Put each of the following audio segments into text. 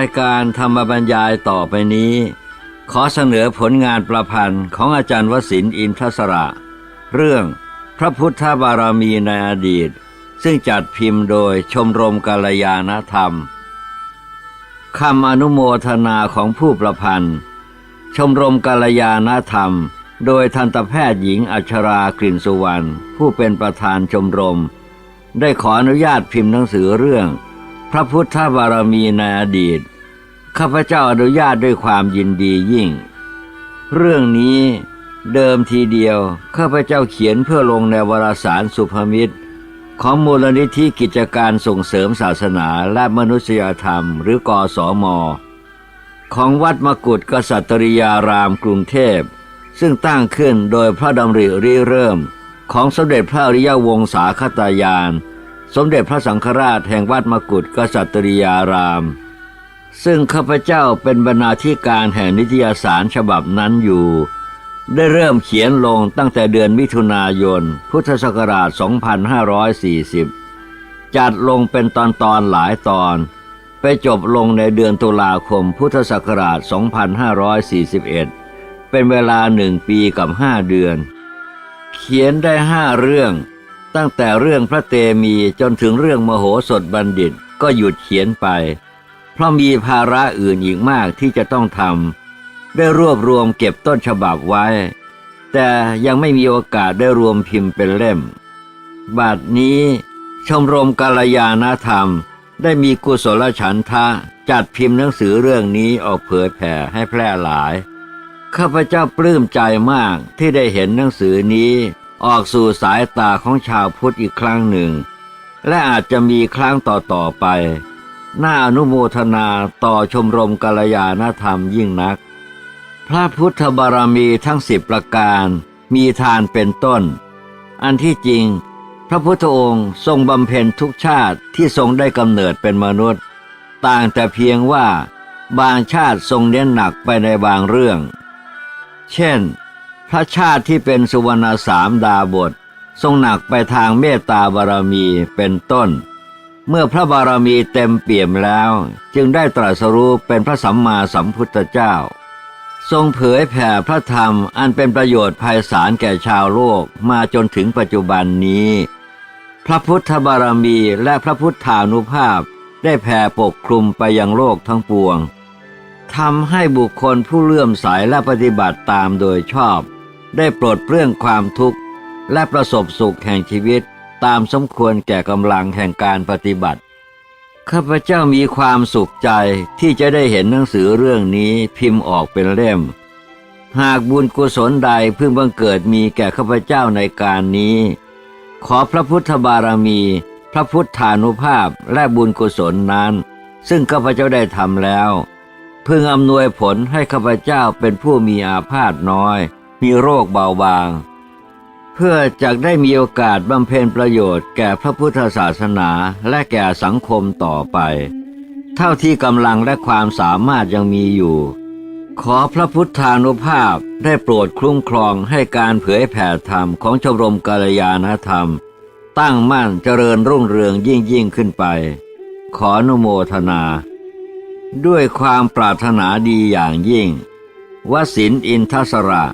ายการธรรมบรรยายต่อไปนี้ ขอเสนอผลงานประพันธ์ของอาจารย์วสินอินทศระ เรื่องพระพุทธบารมีในอดีต ซึ่งจัดพิมพ์โดยชมรมกาลยานธรรมคำอนุโมทนาของผู้ประพันธ์ ชมรมกาลยานธรรม โดยทันตแพทย์หญิงอัชรากลิ่นสุวรรณผู้เป็นประธานชมรม ได้ขออนุญาตพิมพ์หนังสือเรื่อง พระพุทธบารมีในอดีต ข้าพเจ้าอนุญาตด้วยความยินดียิ่ง เรื่องนี้เดิมทีเดียว ข้าพเจ้าเขียนเพื่อลงในวารสารสุภมิตร ของมูลนิธิกิจการส่งเสริมศาสนาและมนุษยธรรม หรือกอสอมอของวัดมกุฎกษัตริยารามกรุงเทพ ซึ่งตั้งขึ้นโดยพระดำริริเริ่ม ของสมเด็จพระอริยวงศาคตายาน สมเด็จพระสังฆราชแห่งวัดมกุฎกษัตริยาราม ซึ่งข้าพเจ้าเป็นบรรณาธิการแห่งนิตยสารฉบับนั้นอยู่ ได้เริ่มเขียนลงตั้งแต่เดือนมิถุนายน พุทธศักราช 2540 จัดลงเป็นตอนตอนๆหลายตอน ไปจบลงในเดือนตุลาคมพุทธศักราช 2541 เป็นเวลาหนึ่งปีกับห้าเดือน เขียนได้ห้าเรื่องตั้งแต่เรื่องพระเตมีจนถึงเรื่องมโหสถบัณฑิตก็หยุดเขียนไป ราะมีภาระอื่นอีกมากที่จะต้องทำได้รวบรวมเก็บต้นฉบับไว้ แต่ยังไม่มีโอกาสได้รวมพิมพ์เป็นเล่ม บัดนี้ชมรมกาลยานธรรม ได้มีกุศลฉันทะจัดพิมพ์หนังสือเรื่องนี้ออกเผยแผ่ให้แพร่หลาย ข้าพเจ้าปลื้มใจมากที่ได้เห็นหนังสือนี้ออกสู่สายตาของชาวพุทธอีกครั้งหนึ่ง และอาจจะมีครั้งต่อๆไป น่าอนุโมทนาต่อชมรมกาลยานธรรมยิ่งนัก พระพุทธบารมีทั้งสิบประการ มีทานเป็นต้น อันที่จริง พระพุทธองค์ทรงบำเพ็ญทุกชาติที่ทรงได้กำเนิดเป็นมนุษย์ ต่างแต่เพียงว่าบางชาติทรงเน้นหนักไปในบางเรื่อง เช่น พระชาติที่เป็นสุวรรณสามดาบท ทรงหนักไปทางเมตตาบารมีเป็นต้น เมื่อพระบารมีเต็มเปี่ยมแล้ว จึงได้ตรัสรู้เป็นพระสัมมาสัมพุทธเจ้า ทรงเผยแผ่พระธรรมอันเป็นประโยชน์ภัยสารแก่ชาวโลกมาจนถึงปัจจุบันนี้ พระพุทธบารมีและพระพุทธานุภาพได้แผ่ปกคลุมไปยังโลกทั้งปวงทำให้บุคคลผู้เลื่อมใสและปฏิบัติตามโดยชอบ ได้ปลดเปลื้องความทุกข์และประสบสุขแห่งชีวิต ตามสมควรแก่กำลังแห่งการปฏิบัติ ข้าพเจ้ามีความสุขใจที่จะได้เห็นหนังสือเรื่องนี้พิมพ์ออกเป็นเล่ม หากบุญกุศลใดเพิ่งบังเกิดมีแก่ข้าพเจ้าในการนี้ ขอพระพุทธบารมี พระพุทธานุภาพและบุญกุศลนั้น ซึ่งข้าพเจ้าได้ทำแล้วพึงอำนวยผลให้ข้าพเจ้าเป็นผู้มีอาพาธน้อย มีโรคเบาบาง เพื่อจะได้มีโอกาสบำเพ็ญประโยชน์แก่พระพุทธศาสนาและแก่สังคมต่อไป เท่าที่กำลังและความสามารถยังมีอยู่ ขอพระพุทธานุภาพได้โปรดคุ้มครองให้การเผยแผ่ธรรมของชมรมกาลยานธรรม ตั้งมั่นเจริญรุ่งเรืองยิ่งยิ่งขึ้นไป ขออนุโมทนา ด้วยความปรารถนาดีอย่างยิ่งวสินอินทศระ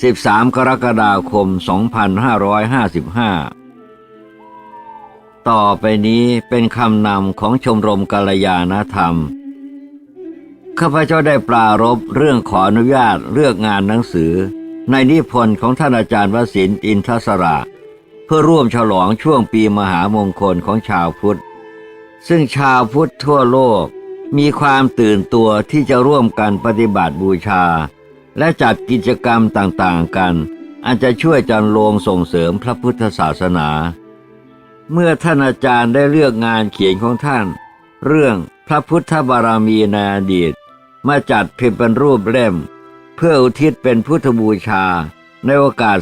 13 กรกฎาคม 2555 ต่อไปนี้เป็นคำนำของชมรมกาลยานธรรม ข้าพเจ้าได้ปรารบเรื่องขออนุญาตเลือกงานหนังสือ ในนิพนธ์ของท่านอาจารย์วสินอินทศระ เพื่อร่วมฉลองช่วงปีมหามงคลของชาวพุทธ ซึ่งชาวพุทธทั่วโลกมีความตื่นตัวที่จะร่วมกันปฏิบัติบูชา และจัดกิจกรรมต่างๆกันอันจะช่วยจันโลงส่งเสริมพระพุทธศาสนา เมื่อท่านอาจารย์ได้เลือกงานเขียนของท่าน เรื่องพระพุทธบารมีในอดีต มาจัดพิมพ์เป็นรูปเล่ม เพื่ออุทิศเป็นพุทธบูชาในโอกาส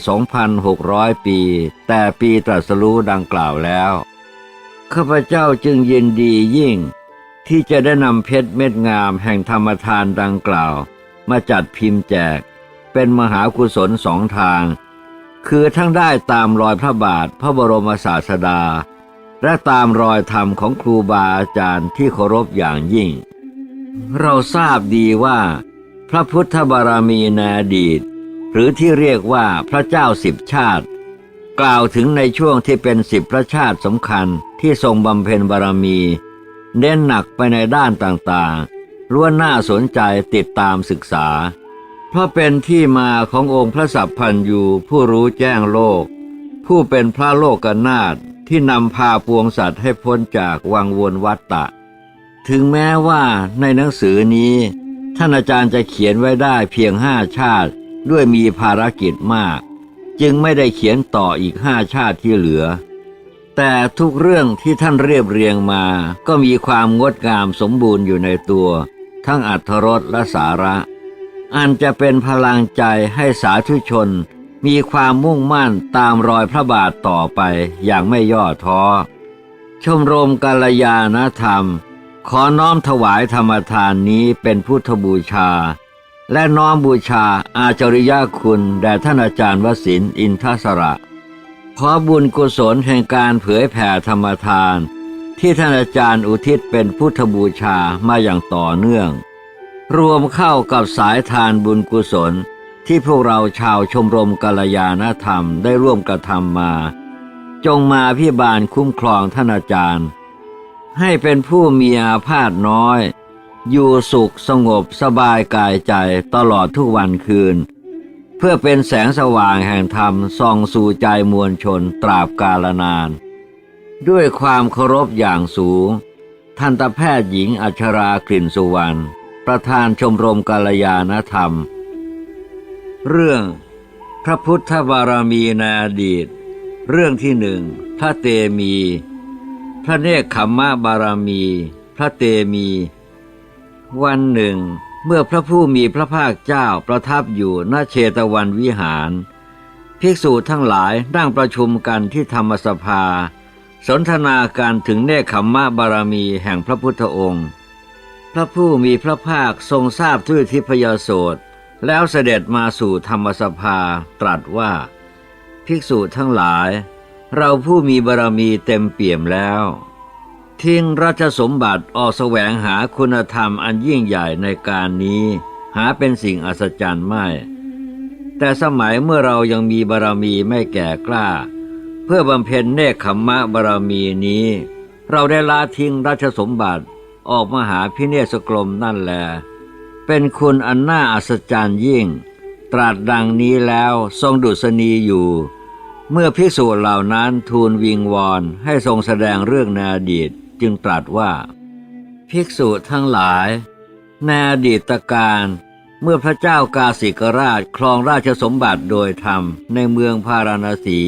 2,600 ปี แต่ปีตรัสรู้ดังกล่าวแล้ว ข้าพเจ้าจึงยินดียิ่ง ที่จะได้นำเพชรเม็ดงามแห่งธรรมทานดังกล่าว มาจัดพิมพ์แจก เป็นมหากุศลสองทาง คือทั้งได้ตามรอยพระบาทพระบรมศาสดา และตามรอยธรรมของครูบาอาจารย์ที่เคารพอย่างยิ่ง เราทราบดีว่า พระพุทธบารมีในอดีต หรือที่เรียกว่าพระเจ้าสิบชาติ กล่าวถึงในช่วงที่เป็นสิบพระชาติสำคัญที่ทรงบำเพ็ญบารมี เน้นหนักไปในด้านต่างๆ ล้วนน่าสนใจติดตามศึกษา เพราะเป็นที่มาขององค์พระสัพพันยูผู้รู้แจ้งโลก ผู้เป็นพระโลกนาถที่นำพาปวงสัตว์ให้พ้นจากวังวนวัฏฏะ ถึงแม้ว่าในหนังสือนี้ ท่านอาจารย์จะเขียนไว้ได้เพียงห้าชาติด้วยมีภารกิจมาก จึงไม่ได้เขียนต่ออีกห้าชาติที่เหลือ แต่ทุกเรื่องที่ท่านเรียบเรียงมาก็มีความงดงามสมบูรณ์อยู่ในตัว ทั้งอัธรสและสาระ อันจะเป็นพลังใจให้สาธุชน มีความมุ่งมั่นตามรอยพระบาทต่อไปอย่างไม่ย่อท้อ ชมรมกาลยานธรรม ขอน้อมถวายธรรมทานนี้เป็นพุทธบูชา และน้อมบูชาอาจริยคุณแด่ท่านอาจารย์วสินอินทศระ ขอบุญกุศลแห่งการเผยแผ่ธรรมทาน ที่ท่านอาจารย์อุทิศเป็นพุทธบูชามาอย่างต่อเนื่อง รวมเข้ากับสายทานบุญกุศลที่พวกเราชาวชมรมกัลยาณธรรมได้ร่วมกระทำมา จงมาพิบาลคุ้มครองท่านอาจารย์ ให้เป็นผู้มีอาพาธน้อย อยู่สุขสงบสบายกายใจตลอดทุกวันคืน เพื่อเป็นแสงสว่างแห่งธรรมส่องสู่ใจมวลชนตราบกาลนาน ด้วยความเคารพอย่างสูง ทันตแพทย์หญิงอัชรากลิ่นสุวรรณประธานชมรมกาลยานธรรม เรื่องพระพุทธบารมีนอดีต เรื่องที่หนึ่งพระเตมี พระเนคขมมะบารมี พระเตมี วันหนึ่ง เมื่อพระผู้มีพระภาคเจ้าประทับอยู่ณเชตวันวิหาร ภิกษุทั้งหลายนั่งประชุมกันที่ธรรมสภา สนทนาการถึงเนคขมมะบารมีแห่งพระพุทธองค์ พระผู้มีพระภาคทรงทราบด้วยทิพยโสตแล้วเสด็จมาสู่ธรรมสภาตรัสว่า ภิกษุทั้งหลาย เราผู้มีบารมีเต็มเปี่ยมแล้ว ทิ้งราชสมบัติออกแสวงหาคุณธรรมอันยิ่งใหญ่ในการนี้ หาเป็นสิ่งอัศจรรย์ไม่ แต่สมัยเมื่อเรายังมีบารมีไม่แก่กล้า เพื่อบำเพ็ญเนคขมมะบารมีนี้ เราได้ละทิ้งราชสมบัติออกมาหาพิเนศกรมนั่นแล เป็นคุณอันน่าอัศจรรย์ยิ่ง ตรัสดังนี้แล้วทรงดุษณีอยู่ เมื่อภิกษุเหล่านั้นทูลวิงวอนให้ทรงแสดงเรื่องในอดีตจึงตรัสว่า ภิกษุทั้งหลายในอดีตการเมื่อพระเจ้ากาสิกราชครองราชสมบัติโดยธรรมในเมืองพาราณสี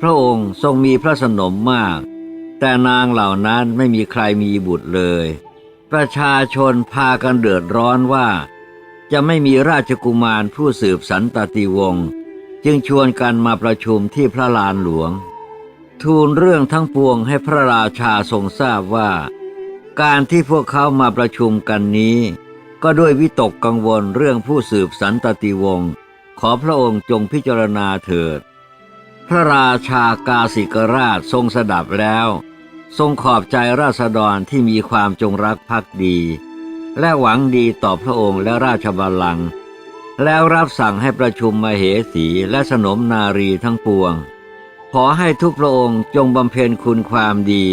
พระองค์ทรงมีพระสนมมาก แต่นางเหล่านั้นไม่มีใครมีบุตรเลย ประชาชนพากันเดือดร้อนว่า จะไม่มีราชกุมารผู้สืบสันตติวงศ์จึงชวนกันมาประชุมที่พระลานหลวง ทูลเรื่องทั้งปวงให้พระราชาทรงทราบว่า การที่พวกเขามาประชุมกันนี้ ก็ด้วยวิตกกังวลเรื่องผู้สืบสันตติวงศ์ขอพระองค์จงพิจารณาเถิด พระราชากาสิกราชทรงสดับแล้ว ทรงขอบใจราษฎรที่มีความจงรักภักดี และหวังดีต่อพระองค์และราชบัลลังก์แล้วรับสั่งให้ประชุมมเหสีและสนมนารีทั้งปวง ขอให้ทุกพระองค์จงบำเพ็ญคุณความดี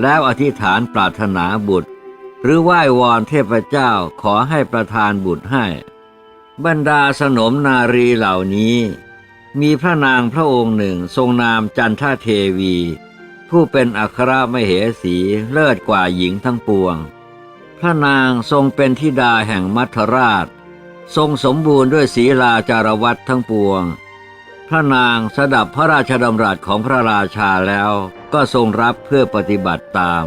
แล้วอธิษฐานปรารถนาบุตร หรือไหว้วอนเทพเจ้าขอให้ประทานบุตรให้ บรรดาสนมนารีเหล่านี้ มีพระนางพระองค์หนึ่งทรงนามจันทเทวี ผู้เป็นอัครมเหสีเลิศกว่าหญิงทั้งปวง พระนางทรงเป็นธิดาแห่งมัทราช ทรงสมบูรณ์ด้วยศีลาจารวัตทั้งปวง พระนางสดับพระราชดำรัสของพระราชาแล้วก็ทรงรับเพื่อปฏิบัติตาม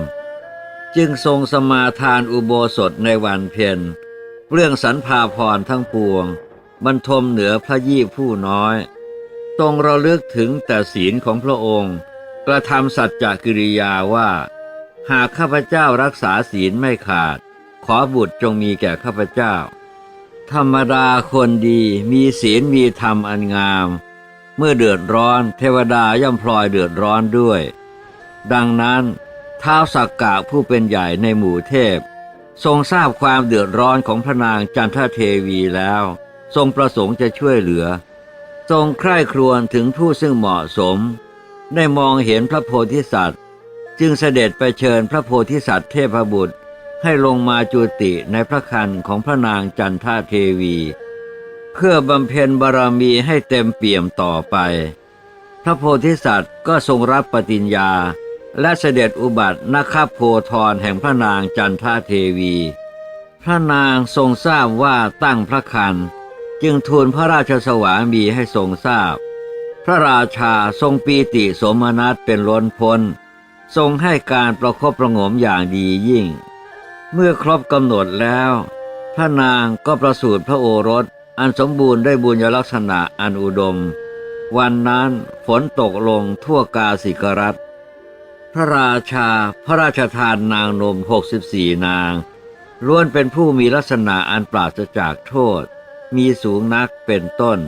จึงทรงสมาทานอุโบสถในวันเพ็ญเรื่องสรรพาพรทั้งปวง บรรทมเหนือพระยี่ผู้น้อย ทรงระลึกถึงแต่ศีลของพระองค์ กระทำสัจจกิริยาว่า หากข้าพเจ้ารักษาศีลไม่ขาด ขอบุตรจงมีแก่ข้าพเจ้า ธรรมดาคนดีมีศีลมีธรรมอันงาม เมื่อเดือดร้อนเทวดาย่อมพลอยเดือดร้อนด้วย ดังนั้นท้าวสักกะผู้เป็นใหญ่ในหมู่เทพ ทรงทราบความเดือดร้อนของพระนางจันทเทวีแล้ว ทรงประสงค์จะช่วยเหลือ ทรงใคร่ครวญถึงผู้ซึ่งเหมาะสม ได้มองเห็นพระโพธิสัตว์ จึงเสด็จไปเชิญพระโพธิสัตว์เทพบุตรให้ลงมาจุติในพระคันของพระนางจันทเทวี เพื่อบำเพ็ญบารมีให้เต็มเปี่ยมต่อไป พระโพธิสัตว์ก็ทรงรับปฏิญญา และเสด็จอุบัตินาคโพธรแห่งพระนางจันทเทวี พระนางทรงทราบว่าตั้งพระคัน จึงทูลพระราชสวามีให้ทรงทราบพระราชาทรงปีติสมนัตเป็นล้นพ้น ทรงให้การประคบประงมอย่างดียิ่ง เมื่อครบกำหนดแล้ว พระนางก็ประสูติพระโอรสอันสมบูรณ์ด้วยบุญลักษณะอันอุดม วันนั้นฝนตกลงทั่วกาสิกรัฐ พระราชาพระราชทานนางนมหกสิบสี่นางล้วนเป็นผู้มีลักษณะอันปราศจากโทษ มีสูงนักเป็นต้น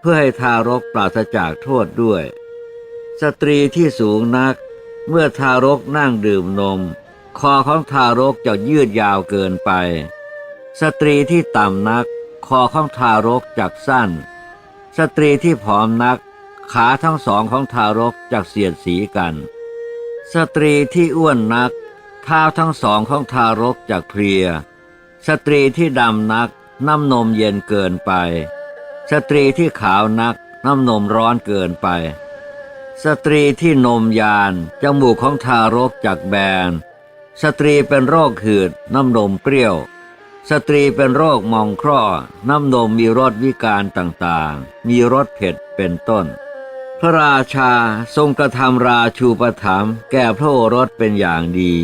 เพื่อให้ทารกปราศจากโทษด้วย สตรีที่สูงนัก เมื่อทารกนั่งดื่มนม คอของทารกจะยืดยาวเกินไป สตรีที่ต่ำนัก คอของทารกจักสั้น สตรีที่ผอมนัก ขาทั้งสองของทารกจักเสียดสีกัน สตรีที่อ้วนนักเท้าทั้งสองของทารกจักเพลีย สตรีที่ดำนัก น้ำนมเย็นเกินไป สตรีที่ขาวนัก น้ำนมร้อนเกินไป สตรีที่นมยาน จมูกของทารกจักแบน สตรีเป็นโรคหืด น้ำนมเปรี้ยว สตรีเป็นโรคมองคร่อ น้ำนมมีรสวิการต่างๆ มีรสเผ็ดเป็นต้น พระราชาทรงกระทำราชูปถัมภ์แก่พระโอรสเป็นอย่างดี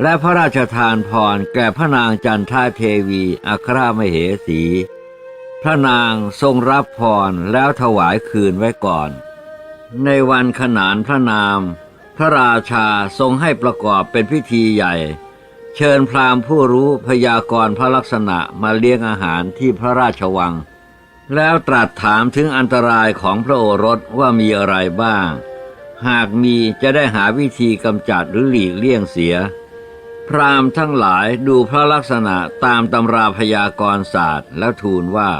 และพระราชทานพรแก่พระนางจันทาเทวีอัครามเหสี พระนางทรงรับพรแล้วถวายคืนไว้ก่อน ในวันขนานพระนาม พระราชาทรงให้ประกอบเป็นพิธีใหญ่ เชิญพราหมณ์ผู้รู้พยากรณ์พระลักษณะมาเลี้ยงอาหารที่พระราชวัง แล้วตรัสถามถึงอันตรายของพระโอรสว่ามีอะไรบ้าง หากมีจะได้หาวิธีกำจัดหรือหลีกเลี่ยงเสีย พราหมณ์ทั้งหลายดูพระลักษณะตามตำราพยากรณศาสตร์แล้วทูลว่า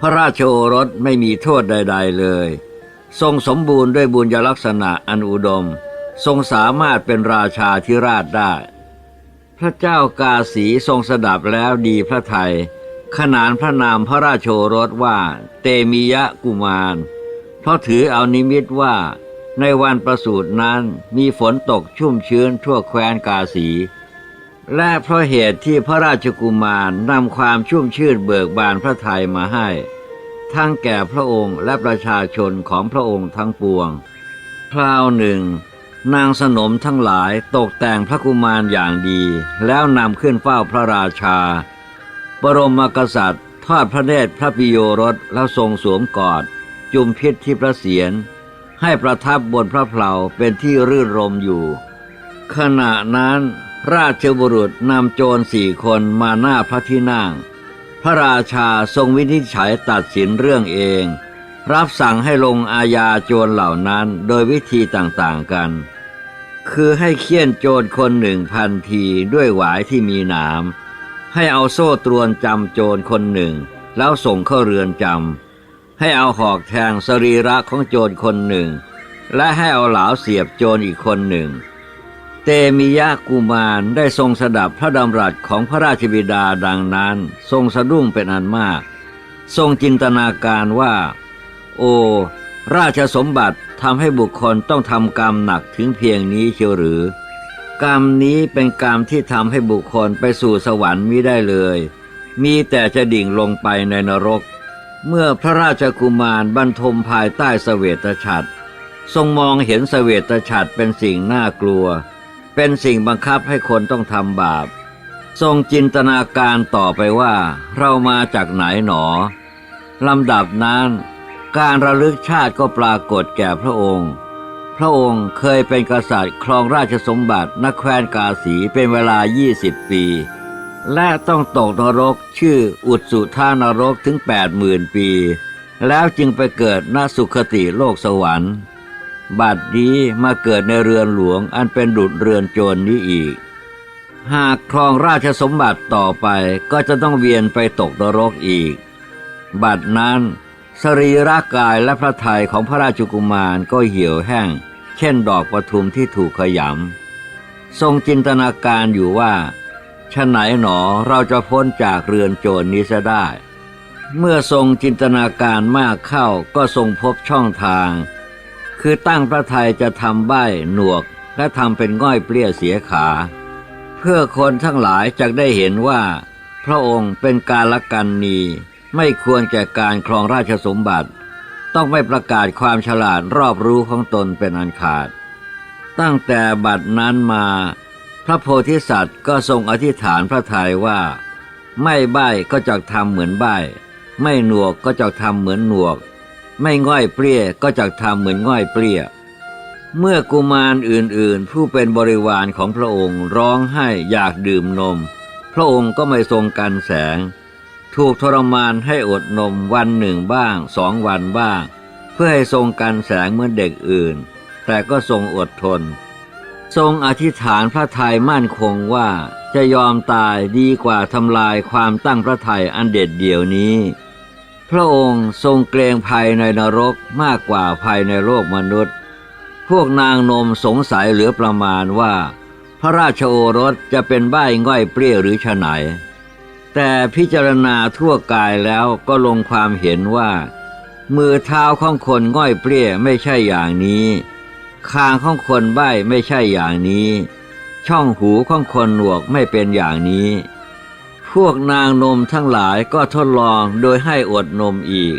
พระราชโอรสไม่มีโทษใด ๆเลย ทรงสมบูรณ์ด้วยบุญยลักษณะอันอุดม ทรงสามารถเป็นราชาธิราชได้ พระเจ้ากาสีทรงสดับแล้วดีพระไทย ขนานพระนามพระราชโชรสว่า เตมียะกุมาร เพราะถือเอานิมิตว่า ในวันประสูตินั้นมีฝนตกชุ่มชื้นทั่วแคว้นกาสี และเพราะเหตุที่พระราชกุมารนำความชุ่มชื่นเบิกบานพระทัยมาให้ ทั้งแก่พระองค์และประชาชนของพระองค์ทั้งปวง คราวหนึ่ง นางสนมทั้งหลายตกแต่งพระกุมารอย่างดี แล้วนำขึ้นเฝ้าพระราชา บรมกษัตริย์ ทอดพระเนตรพระปิโยรสแล้วทรงสวมกอด จุมพิษที่พระเศียรให้ประทับบนพระเพลาเป็นที่รื่นรมอยู่ ขณะนั้น ราชบุรุษนำโจรสี่คนมาหน้าพระที่นั่ง พระราชาทรงวินิจฉัยตัดสินเรื่องเอง รับสั่งให้ลงอาญาโจรเหล่านั้นโดยวิธีต่างๆกัน คือให้เคี่ยนโจรคนหนึ่งพันทีด้วยหวายที่มีหนามให้เอาโซ่ตรวนจำโจรคนหนึ่ง แล้วส่งเข้าเรือนจำให้เอาหอกแทงสรีระของโจรคนหนึ่ง และให้เอาเหลาเสียบโจรอีกคนหนึ่ง เตมิยะกุมารได้ทรงสดับพระดำรัสของพระราชบิดาดังนั้น ทรงสะดุ้งเป็นอันมาก ทรงจินตนาการว่า โอ ราชสมบัติทำให้บุคคลต้องทำกรรมหนักถึงเพียงนี้เชียวหรือ กรรมนี้เป็นกรรมที่ทำให้บุคคลไปสู่สวรรค์มิได้เลย มีแต่จะดิ่งลงไปในนรก เมื่อพระราชกุมารบรรทมภายใต้เสวตฉัตรทรงมองเห็นเสวตฉัตรเป็นสิ่งน่ากลัว เป็นสิ่งบังคับให้คนต้องทำบาป ทรงจินตนาการต่อไปว่า เรามาจากไหนหนอลำดับนั้น การระลึกชาติก็ปรากฏแก่พระองค์ พระองค์เคยเป็นกษัตริย์ครองราชสมบัตินแคว้นกาสีเป็นเวลา 20 ปี และต้องตกนรกชื่ออุดสุธานรกถึง 80,000 ปี แล้วจึงไปเกิดณสุคติโลกสวรรค์ บัดนี้มาเกิดในเรือนหลวงอันเป็นดุจเรือนโจรนี้อีก หากครองราชสมบัติต่อไปก็จะต้องเวียนไปตกนรกอีก บัดนั้นสรีร่างกายและพระทัยของพระราชกุมารก็เหี่ยวแห้ง เช่นดอกปทุมที่ถูกขยำ ทรงจินตนาการอยู่ว่าฉะไหนหนอเราจะพ้นจากเรือนโจรนี้จะได้ เมื่อทรงจินตนาการมากเข้าก็ทรงพบช่องทาง คือตั้งพระไทยจะทำใบหนวก และทำเป็นง่อยเปรี้ยเสียขา เพื่อคนทั้งหลายจะได้เห็นว่า พระองค์เป็นการละกันนีไม่ควรแก่การครองราชสมบัติ ต้องไม่ประกาศความฉลาดรอบรู้ของตนเป็นอันขาด ตั้งแต่บัดนั้นมา พระโพธิสัตว์ก็ทรงอธิษฐานพระทัยว่า ไม่ใบ้ก็จะทำเหมือนใบ้ไม่หนวกก็จะทำเหมือนหนวก ไม่ง่อยเปรี้ยก็จะทำเหมือนง่อยเปรี้ย เมื่อกุมารอื่นๆ ผู้เป็นบริวารของพระองค์ร้องไห้อยากดื่มนม พระองค์ก็ไม่ทรงกันแสง ถูกทรมานให้อดนมวันหนึ่งบ้างสองวันบ้าง เพื่อให้ทรงกันแสงเหมือนเด็กอื่น แต่ก็ทรงอดทน ทรงอธิษฐานพระทัยมั่นคงว่าจะยอมตายดีกว่าทำลายความตั้งพระทัยอันเด็ดเดี่ยวนี้ พระองค์ทรงเกรงภัยในนรกมากกว่าภัยในโลกมนุษย์ พวกนางนมสงสัยเหลือประมาณว่า พระราชโอรสจะเป็นใบ้ง่อยเปรี้ยหรือฉไหน แต่พิจารณาทั่วกายแล้วก็ลงความเห็นว่า มือเท้าของคนง่อยเปรี้ยไม่ใช่อย่างนี้ คางของคนใบ้ไม่ใช่อย่างนี้ ช่องหูของคนหนวกไม่เป็นอย่างนี้ พวกนางนมทั้งหลายก็ทดลองโดยให้อดนมอีก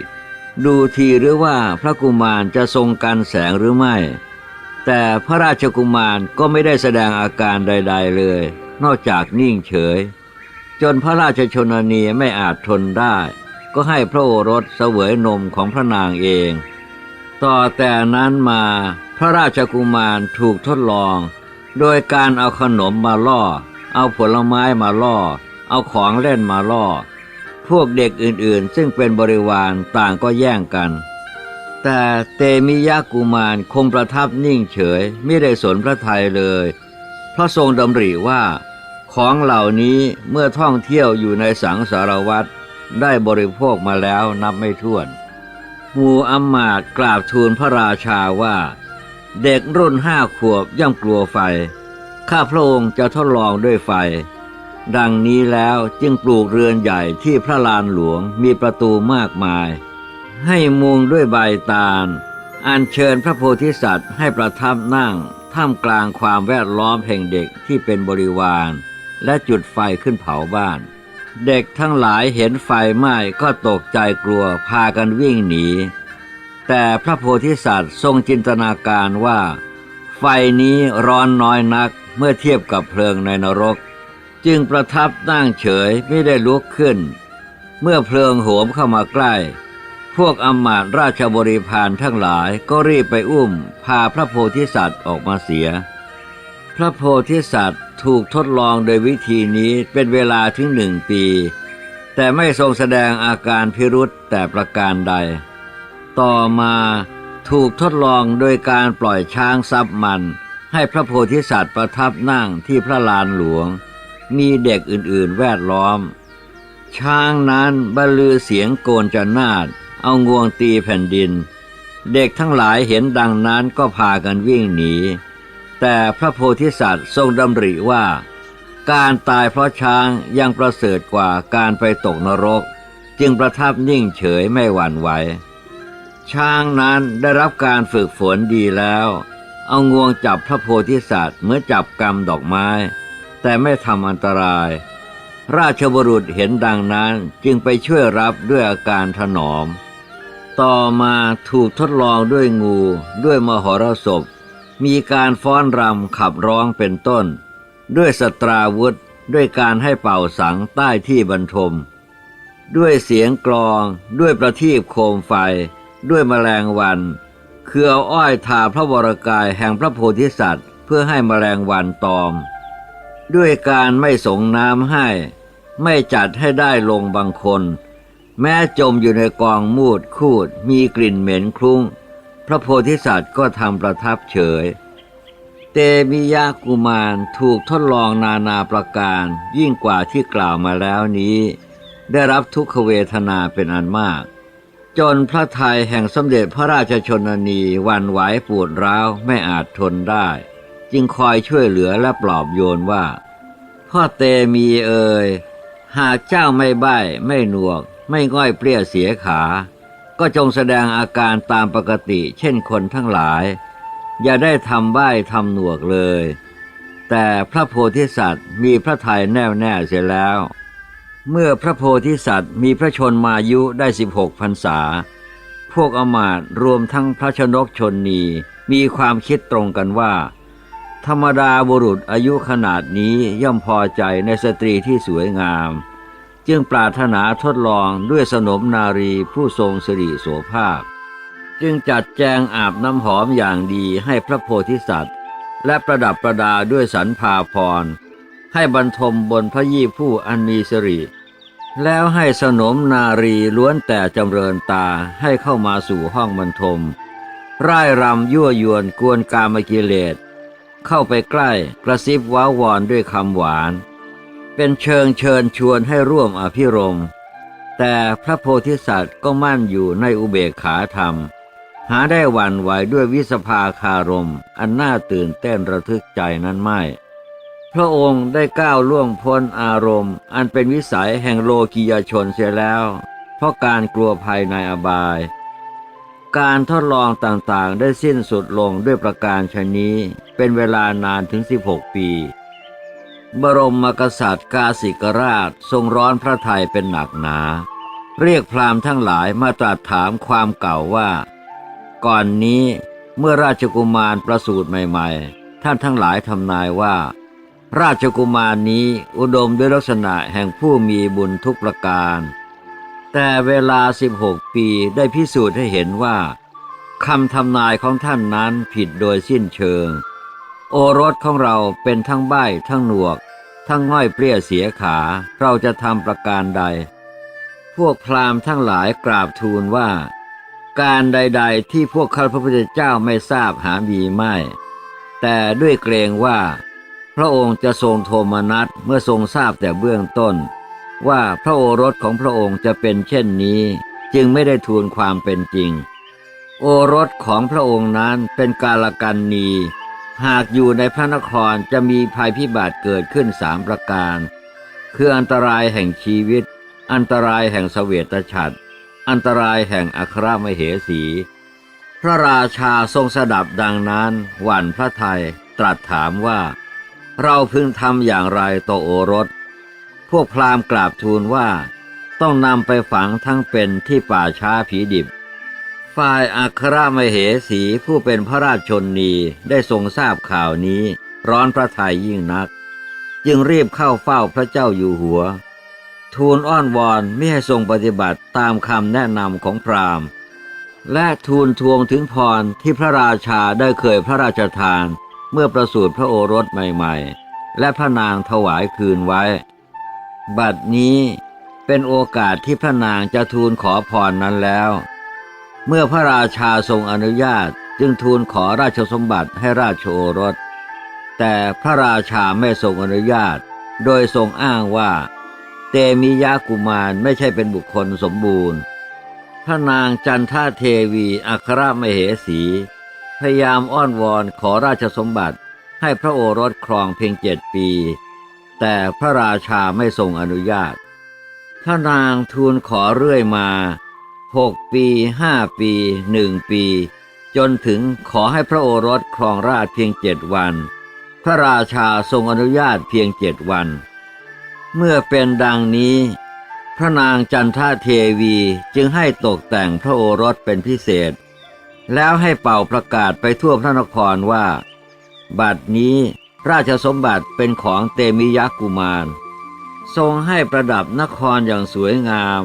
ดูทีหรือว่าพระกุมารจะทรงกันแสงหรือไม่ แต่พระราชกุมารก็ไม่ได้แสดงอาการใด ๆเลย นอกจากนิ่งเฉย จนพระราชชนนีไม่อาจทนได้ ก็ให้พระโอรสเสวยนมของพระนางเอง ต่อแต่นั้นมาพระราชกุมารถูกทดลอง โดยการเอาขนมมาล่อ เอาผลไม้มาล่อ เอาของเล่นมาล่อ พวกเด็กอื่นๆ ซึ่งเป็นบริวารต่างก็แย่งกัน แต่เตมิยะกุมารคงประทับนิ่งเฉยไม่ได้สนพระทัยเลย พระทรงดำริว่า ของเหล่านี้เมื่อท่องเที่ยวอยู่ในสังสารวัตรได้บริโภคมาแล้วนับไม่ถ้วน มูอำมมาตย์กราบทูลพระราชาว่า เด็กรุ่นห้าขวบย่อมกลัวไฟ ข้าพระองค์จะทดลองด้วยไฟ ดังนี้แล้วจึงปลูกเรือนใหญ่ที่พระลานหลวงมีประตูมากมาย ให้มุงด้วยใบตาล อัญเชิญพระโพธิสัตว์ให้ประทับนั่ง ท่ามกลางความแวดล้อมแห่งเด็กที่เป็นบริวาร และจุดไฟขึ้นเผาบ้าน เด็กทั้งหลายเห็นไฟไหม้ก็ตกใจกลัวพากันวิ่งหนี แต่พระโพธิสัตว์ทรงจินตนาการว่า ไฟนี้ร้อนน้อยนักเมื่อเทียบกับเพลิงในนรก จึงประทับนั่งเฉยไม่ได้ลุกขึ้น เมื่อเพลิงโหมเข้ามาใกล้ พวกอมาตราชบริพารทั้งหลายก็รีบไปอุ้ม พาพระโพธิสัตว์ออกมาเสีย พระโพธิสัตว์ถูกทดลองโดยวิธีนี้เป็นเวลาถึงหนึ่งปี แต่ไม่ทรงแสดงอาการพิรุษแต่ประการใด ต่อมาถูกทดลองโดยการปล่อยช้างซับมัน ให้พระโพธิสัตว์ประทับนั่งที่พระลานหลวง มีเด็กอื่นๆแวดล้อม ช้างนั้นบรรลือเสียงโกนจนาดเอางวงตีแผ่นดิน เด็กทั้งหลายเห็นดังนั้นก็พากันวิ่งหนี แต่พระโพธิสัตว์ทรงดำริว่า การตายเพราะช้างยังประเสริฐกว่าการไปตกนรก จึงประทับนิ่งเฉยไม่หวั่นไหวช้างนั้นได้รับการฝึกฝนดีแล้ว เอางวงจับพระโพธิสัตว์เหมือนจับกำดอกไม้ แต่ไม่ทำอันตราย ราชบุรุษเห็นดังนั้นจึงไปช่วยรับด้วยอาการถนอม ต่อมาถูกทดลองด้วยงูด้วยมหรสพ มีการฟ้อนรำขับร้องเป็นต้น ด้วยสตราวุธด้วยการให้เป่าสังใต้ที่บรรทม ด้วยเสียงกลองด้วยประทีปโคมไฟ ด้วยแมลงวัน คือเอาอ้อยทาพระวรกายแห่งพระโพธิสัตว์ เพื่อให้แมลงวันตอม ด้วยการไม่สงน้ำให้ ไม่จัดให้ได้ลงบางคน แม้จมอยู่ในกองมูดคูด มีกลิ่นเหม็นคลุ้ง พระโพธิสัตว์ก็ทำประทับเฉย เตมิยะกุมารถูกทดลองนานาประการยิ่งกว่าที่กล่าวมาแล้วนี้ ได้รับทุกขเวทนาเป็นอันมาก จนพระทัยแห่งสมเด็จพระราชชนนีวันไหวปวดร้าวไม่อาจทนได้ จึงคอยช่วยเหลือและปลอบโยนว่า พ่อเตมีเอ่ยหากเจ้าไม่ใบ้ไม่หนวก ไม่ง่อยเปรี้ยเสียขา ก็จงแสดงอาการตามปกติ เช่นคนทั้งหลาย อย่าได้ทำใบ้ทำหนวกเลย แต่พระโพธิสัตว์มีพระทัยแน่วแน่เสียแล้ว เมื่อพระโพธิสัตว์มีพระชนมายุได้สิบหกพรรษา พวกอมาตรวมทั้งพระชนกชนนีมีความคิดตรงกันว่า ธรรมดาบุรุษอายุขนาดนี้ย่อมพอใจในสตรีที่สวยงาม จึงปรารถนาทดลองด้วยสนมนารีผู้ทรงสิริโสภาพ จึงจัดแจงอาบน้ำหอมอย่างดีให้พระโพธิสัตว์ และประดับประดาด้วยสันพาพร ให้บรรทมบนพระยี่ผู้อันมีสิริแล้วให้สนมนารีล้วนแต่จำเริญตาให้เข้ามาสู่ห้องบรรทม ร่ายรำยั่วยวนกวนกามกิเลส เข้าไปใกล้กระซิบว้าวอนด้วยคำหวาน เป็นเชิงเชิญชวนให้ร่วมอภิรมแต่พระโพธิสัตว์ก็มั่นอยู่ในอุเบกขาธรรม หาได้หวั่นไหวด้วยวิสภาคารม อันน่าตื่นเต้นระทึกใจนั้นไม่ พระองค์ได้ก้าวล่วงพ้นอารมณ์ อันเป็นวิสัยแห่งโลกียชนเสียแล้ว เพราะการกลัวภัยในอบาย การทดลองต่างๆ ได้สิ้นสุดลงด้วยประการชนนี้ เป็นเวลานานถึง 16 ปี บรมกษัตริย์กาสิกราชทรงร้อนพระทัยเป็นหนักหนา เรียกพราหมณ์ทั้งหลายมาตรัสถามความเก่าว่า ก่อนนี้เมื่อราชกุมารประสูติใหม่ ๆ ท่านทั้งหลายทำนายว่า ราชกุมารนี้อุดมด้วยลักษณะแห่งผู้มีบุญทุกประการ แต่เวลา 16 ปีได้พิสูจน์ให้เห็นว่าคำทำนายของท่านนั้นผิดโดยสิ้นเชิง โอรสของเราเป็นทั้งใบ้ทั้งหนวก ทั้งง่อยเปรี้ยเสียขาเราจะทำประการใด พวกพราหมณ์ทั้งหลายกราบทูลว่า การใด ๆ ที่พวกข้าพระพุทธเจ้าไม่ทราบหามีไม่ แต่ด้วยเกรงว่า พระองค์จะทรงโทมนัสเมื่อทรงทราบแต่เบื้องต้น ว่าพระโอรสของพระองค์จะเป็นเช่นนี้จึงไม่ได้ทูลความเป็นจริง โอรสของพระองค์นั้นเป็นกาลกันนี หากอยู่ในพระนครจะมีภัยพิบัติเกิดขึ้นสามประการ คืออันตรายแห่งชีวิต อันตรายแห่งเสวตฉัตรอันตรายแห่งอัครมเหสี พระราชาทรงสดับดังนั้นหวั่นพระไทยตรัสถามว่า เราพึงทำอย่างไรต่อโอรส พวกพราหมณ์กราบทูลว่า ต้องนำไปฝังทั้งเป็นที่ป่าช้าผีดิบ ฝ่ายอัครมเหสีผู้เป็นพระราชชนนีได้ทรงทราบข่าวนี้ร้อนพระทัยยิ่งนัก จึงรีบเข้าเฝ้าพระเจ้าอยู่หัว ทูลอ้อนวอนไม่ให้ทรงปฏิบัติตามคำแนะนำของพราหมณ์ และทูลทวงถึงพรที่พระราชาได้เคยพระราชทาน เมื่อประสูติพระโอรสใหม่ ๆ และพระนางถวายคืนไว้ บัดนี้เป็นโอกาสที่พระนางจะทูลขอพรนั้นแล้ว เมื่อพระราชาทรงอนุญาตจึงทูลขอราชสมบัติให้ราชโอรส แต่พระราชาไม่ทรงอนุญาต โดยทรงอ้างว่า เตมิยะกุมารไม่ใช่เป็นบุคคลสมบูรณ์ พระนางจันทาเทวีอัครมเหสี พยายามอ้อนวอนขอราชสมบัติให้พระโอรสครองเพียงเจ็ดปี แต่พระราชาไม่ทรงอนุญาตพระนางทูลขอเรื่อยมาหกปีห้าปีหนึ่งปี จนถึงขอให้พระโอรสครองราชเพียงเจ็ดวัน พระราชาทรงอนุญาตเพียงเจ็ดวัน เมื่อเป็นดังนี้ พระนางจันทาเทวีจึงให้ตกแต่งพระโอรสเป็นพิเศษ แล้วให้เป่าประกาศไปทั่วพระนครว่า บัดนี้ ราชสมบัติเป็นของเตมิยะกุมาร ทรงให้ประดับนครอย่างสวยงาม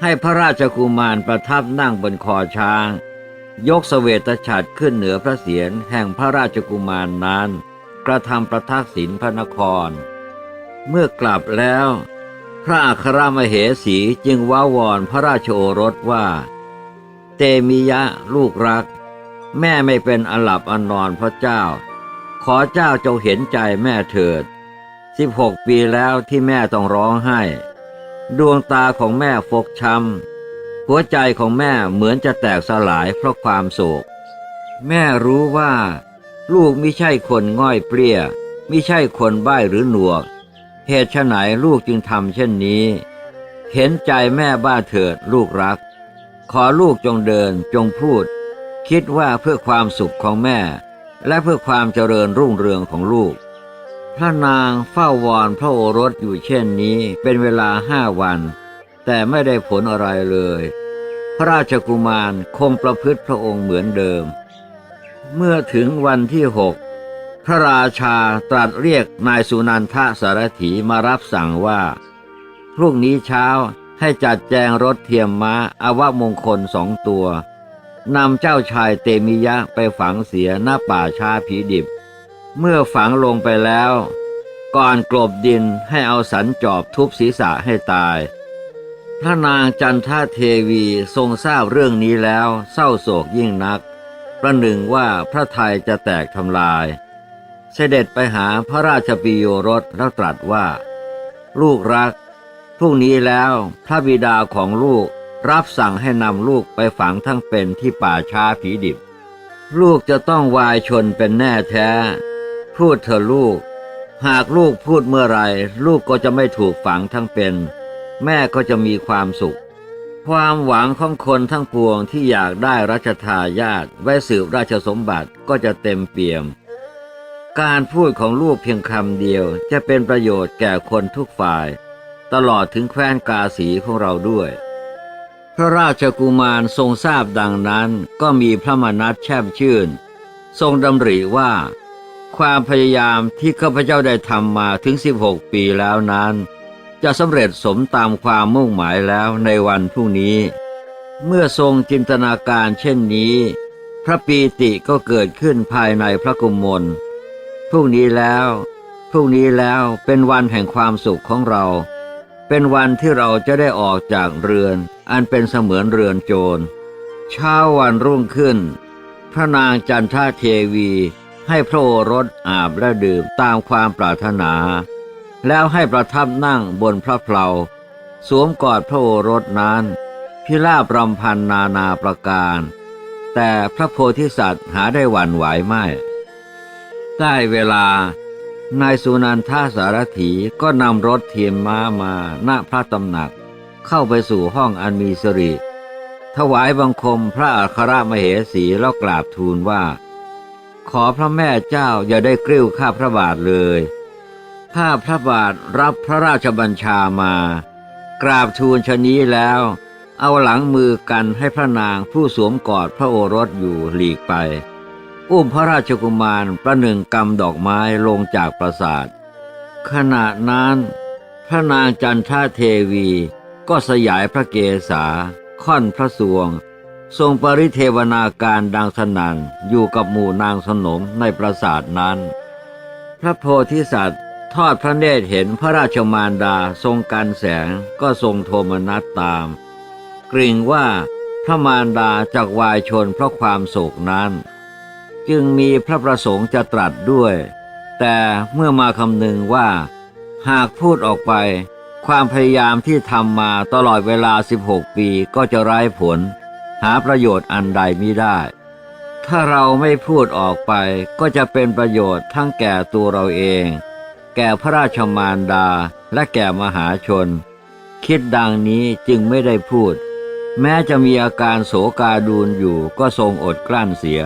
ให้พระราชกุมารประทับนั่งบนคอช้าง ยกเสวตฉัตรขึ้นเหนือพระเศียรแห่งพระราชกุมารนั้น กระทำประทักษิณพระนคร เมื่อกลับแล้ว พระอัครมเหสีจึงว้าวอนพระราชโอรสว่า เตมิยะลูกรัก แม่ไม่เป็นอหลับอนนอนพระเจ้า อเจ้าจงเห็นใจแม่เถิดสิบหกปีแล้วที่แม่ต้องร้องไห้ ดวงตาของแม่ฟกช้ำหัวใจของแม่เหมือนจะแตกสลายเพราะความโศก แม่รู้ว่า ลูกไม่ใช่คนง่อยเปรี้ยไม่ใช่คนบ้หรือหนวก เหตุไฉนลูกจึงทำเช่นนี้ เห็นใจแม่บ้าเถิดลูกรัก ขอลูกจงเดินจงพูด คิดว่าเพื่อความสุขของแม่ และเพื่อความเจริญรุ่งเรืองของลูก พระนางเฝ้าวอนพระโอรสอยู่เช่นนี้เป็นเวลาห้าวัน แต่ไม่ได้ผลอะไรเลย พระราชกุมารคงประพฤติพระองค์เหมือนเดิม เมื่อถึงวันที่หกพระราชาตรัสเรียกนายสุนันทสารถีมารับสั่งว่า พรุ่งนี้เช้าให้จัดแจงรถเทียมม้าอาวมงคลสองตัว นำเจ้าชายเตมิยะไปฝังเสียหน้าป่าชาผีดิบ เมื่อฝังลงไปแล้ว ก่อนกลบดินให้เอาสันจอบทุบศีรษะให้ตาย พระนางจันทเทวีทรงทราบเรื่องนี้แล้วเศร้าโศกยิ่งนัก ประหนึ่งว่าพระไทยจะแตกทำลาย เสด็จไปหาพระราชปิโยรสแล้วตรัสว่า ลูกรักพรุ่งนี้แล้วพระบิดาของลูก รับสั่งให้นำลูกไปฝังทั้งเป็นที่ป่าช้าผีดิบ ลูกจะต้องวายชนเป็นแน่แท้ พูดเถอะลูก หากลูกพูดเมื่อไรลูกก็จะไม่ถูกฝังทั้งเป็น แม่ก็จะมีความสุข ความหวังของคนทั้งปวงที่อยากได้รัชทายาทไว้สืบราชสมบัติก็จะเต็มเปี่ยม การพูดของลูกเพียงคำเดียวจะเป็นประโยชน์แก่คนทุกฝ่าย ตลอดถึงแคว้นกาสีของเราด้วย พระราชกุมารทรงทราบดังนั้นก็มีพระมนัสแช่มชื่น ทรงดำริว่า ความพยายามที่ข้าพเจ้าได้ทำมาถึง 16 ปีแล้วนั้น จะสำเร็จสมตามความมุ่งหมายแล้วในวันพรุ่งนี้ เมื่อทรงจินตนาการเช่นนี้ พระปีติก็เกิดขึ้นภายในพระกุมลพรุ่งนี้แล้ว พรุ่งนี้แล้วเป็นวันแห่งความสุขของเรา เป็นวันที่เราจะได้ออกจากเรือน อันเป็นเสมือนเรือนโจร เช้าวันรุ่งขึ้น พระนางจันทาเทวีให้พระโอรสอาบและดื่มตามความปรารถนา แล้วให้ประทับนั่งบนพระเพลาสวมกอดพระโอรสนั้น พิราบรำพันนานาประการ แต่พระโพธิสัตว์หาได้หวั่นไหวไม่ ได้เวลา นายสุนันทาสารถีก็นำรถเทียมม้ามาณพระตำหนัก เข้าไปสู่ห้องอันมีสิริถวายบังคมพระอัครมเหสีแล้วกราบทูลว่า ขอพระแม่เจ้าอย่าได้กริ้วข้าพระบาทเลยข้าพระบาทรับพระราชบัญชามา กราบทูลชะนี้แล้ว เอาหลังมือกันให้พระนางผู้สวมกอดพระโอรสอยู่หลีกไป อุ้มพระราชกุมารประหนึ่งกำดอกไม้ลงจากปราสาท ขณะนั้น พระนางจันทาเทวีก็สยายพระเกศาค่อนพระสวง ทรงปริเทวนาการดังสนั่นอยู่กับหมู่นางสนมในปราสาทนั้น พระโพธิสัตว์ทอดพระเนตรเห็นพระราชมารดาทรงกันแสงก็ทรงโทมนัสตาม กริ่งว่าพระมารดาจากวายชนเพราะความโศกนั้น จึงมีพระประสงค์จะตรัสด้วย แต่เมื่อมาคำนึงว่า หากพูดออกไป ความพยายามที่ทำมาตลอดเวลา 16 ปีก็จะไร้ผล หาประโยชน์อันใดมิได้ ถ้าเราไม่พูดออกไปก็จะเป็นประโยชน์ทั้งแก่ตัวเราเอง แก่พระราชมารดาและแก่มหาชน คิดดังนี้จึงไม่ได้พูด แม้จะมีอาการโศกาดูนอยู่ก็ทรงอดกลั้นเสีย